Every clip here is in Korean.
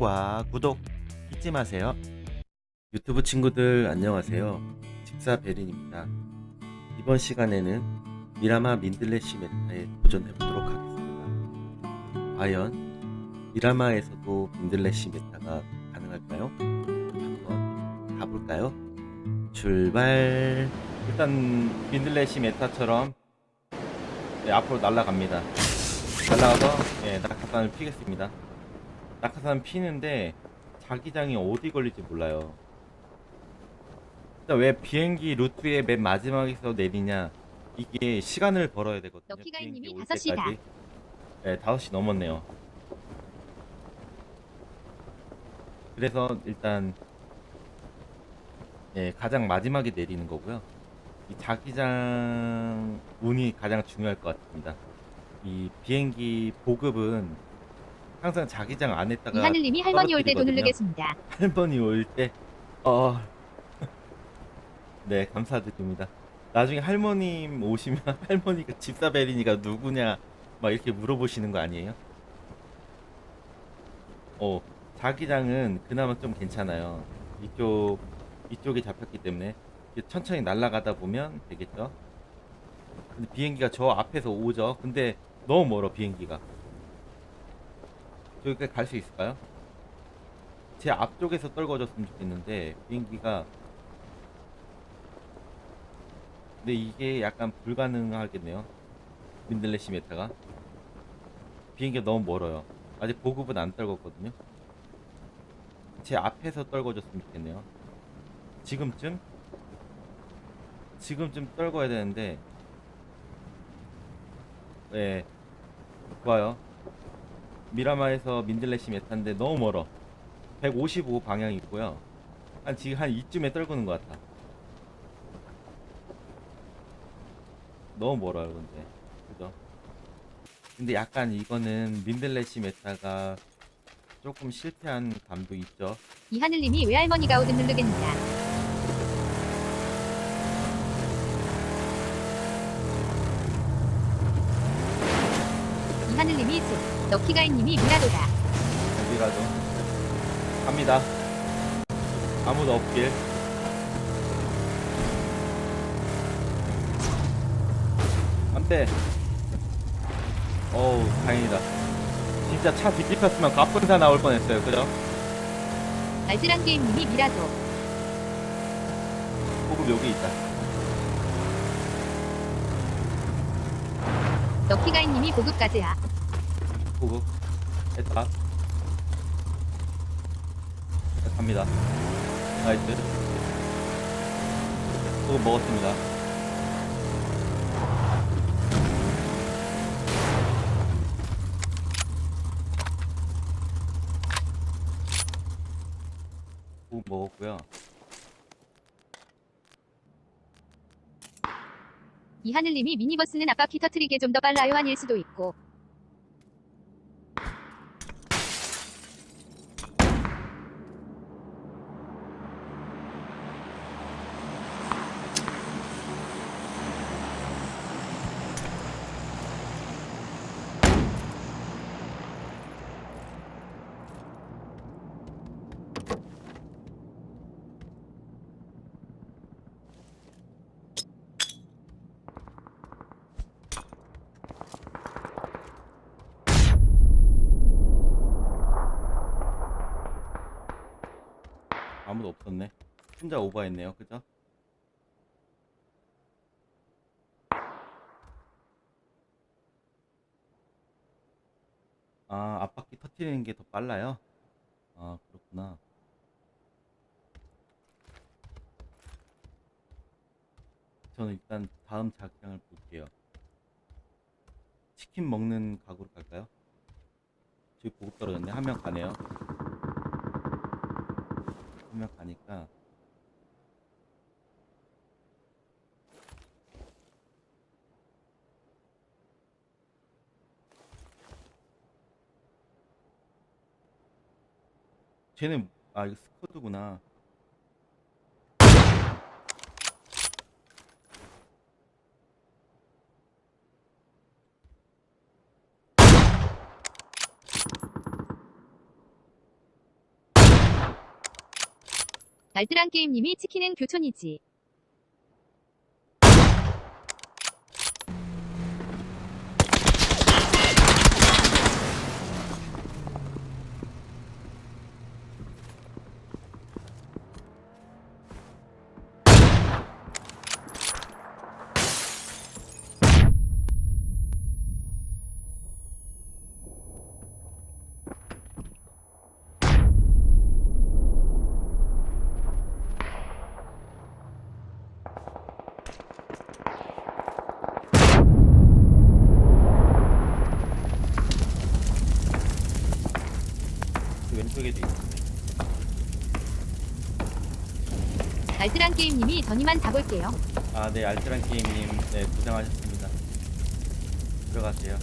시청과 구독 잊지 마세요. 유튜브 친구들 안녕하세요. 집사 베린입니다. 이번 시간에는 미라마 민들레시 메타에 도전해 보도록 하겠습니다. 과연 미라마에서도 민들레시 메타가 가능할까요? 한번 가볼까요? 출발. 일단 민들레시 메타처럼 네, 앞으로 날아갑니다. 날아가서 예, 낙하산을 피겠습니다. 낙하산 피는데 자기장이 어디 걸릴지 몰라요. 일단 왜 비행기 루트의 맨 마지막에서 내리냐 이게 시간을 벌어야 되거든요. 올 5시다. 때까지. 네, 5시 넘었네요. 그래서 일단 예, 가장 마지막에 내리는 거고요. 이 자기장 운이 가장 중요할 것 같습니다. 이 비행기 보급은 항상 자기장 안에다가 이하늘님이 할머니 올 때돈 떨어뜨리거든요. 누르겠습니다. 할머니 올 때, 어, 네, 감사드립니다. 나중에 할머님 오시면 할머니가 집사베리니가 누구냐, 막 이렇게 물어보시는 거 아니에요? 어, 자기장은 그나마 좀 괜찮아요. 이쪽, 이쪽에 잡혔기 때문에 이렇게 천천히 날아가다 보면 되겠죠? 근데 비행기가 저 앞에서 오죠? 근데 너무 멀어, 비행기가. 저기까지 갈 수 있을까요? 제 앞쪽에서 떨궈졌으면 좋겠는데 비행기가. 근데 이게 약간 불가능하겠네요. 민들레시 메타가. 비행기가 너무 멀어요. 아직 보급은 안 떨궜거든요. 제 앞에서 떨궈졌으면 좋겠네요. 지금쯤? 지금쯤 떨궈야 되는데. 네. 좋아요 미라마에서 민들레시 메타인데 너무 멀어 155 방향이 있고요. 한 지금 한 이쯤에 떨구는 것 같아. 너무 멀어요, 근데. 그죠? 근데 약간 이거는 민들레시 메타가 조금 실패한 감도 있죠. 이하늘님이 외할머니가 오든 누르겠습 럭키가이님이 미라도다. 어디라도. 갑니다. 아무도 없길. 안 돼. 어우, 다행이다. 진짜 차 뒤집혔으면 가뿐사 나올 뻔했어요. 그죠? 알뜰한 게임님이 미라도. 호급 여기 있다. 럭키가이님이 보급까지야. 됐다. 자, 갑니다. 나이스. 호급 먹었습니다. 호급 먹었고요. 이하늘님이 미니버스는 앞바퀴 터트리게 좀 더 빨라요 아닐 수도 있고. 아무도 없었네. 혼자 오버했네요. 그죠? 아, 앞바퀴 터트리는 게 더 빨라요? 아, 그렇구나. 저는 일단 다음 자기장을 볼게요. 치킨 먹는 각오로 갈까요? 저기 보급 떨어졌네. 한 명 가네요. 한 명 가니까 쟤는 아 이거 스쿼드구나. 알뜰한 게임님이 치킨은 교촌이지. 알뜰한 게임님이 전이만 다 볼게요. 아, 네, 알뜰한 게임님, 네, 고생하셨습니다. 들어가세요.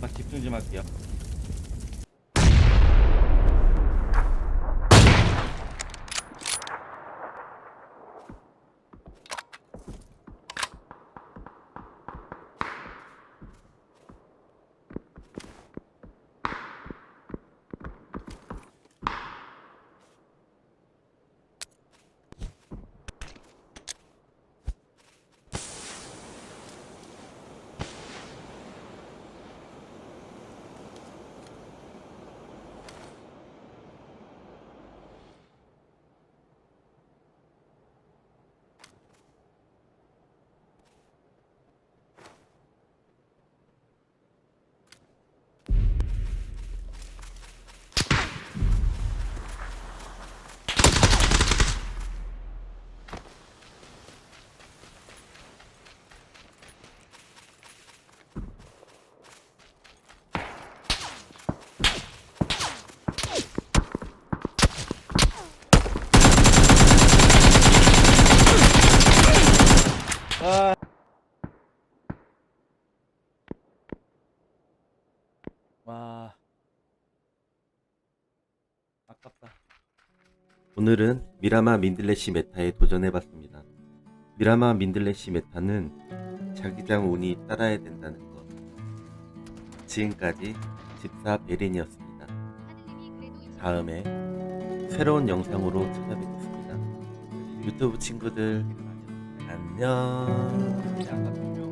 막 집중 좀 할게요. 아. 와. 아깝다. 오늘은 미라마 민들레시 메타에 도전해봤습니다. 미라마 민들레시 메타는 자기장 운이 따라야 된다는 것. 지금까지 집사 베린이었습니다. 다음에 새로운 영상으로 찾아뵙겠습니다. 유튜브 친구들 안녕.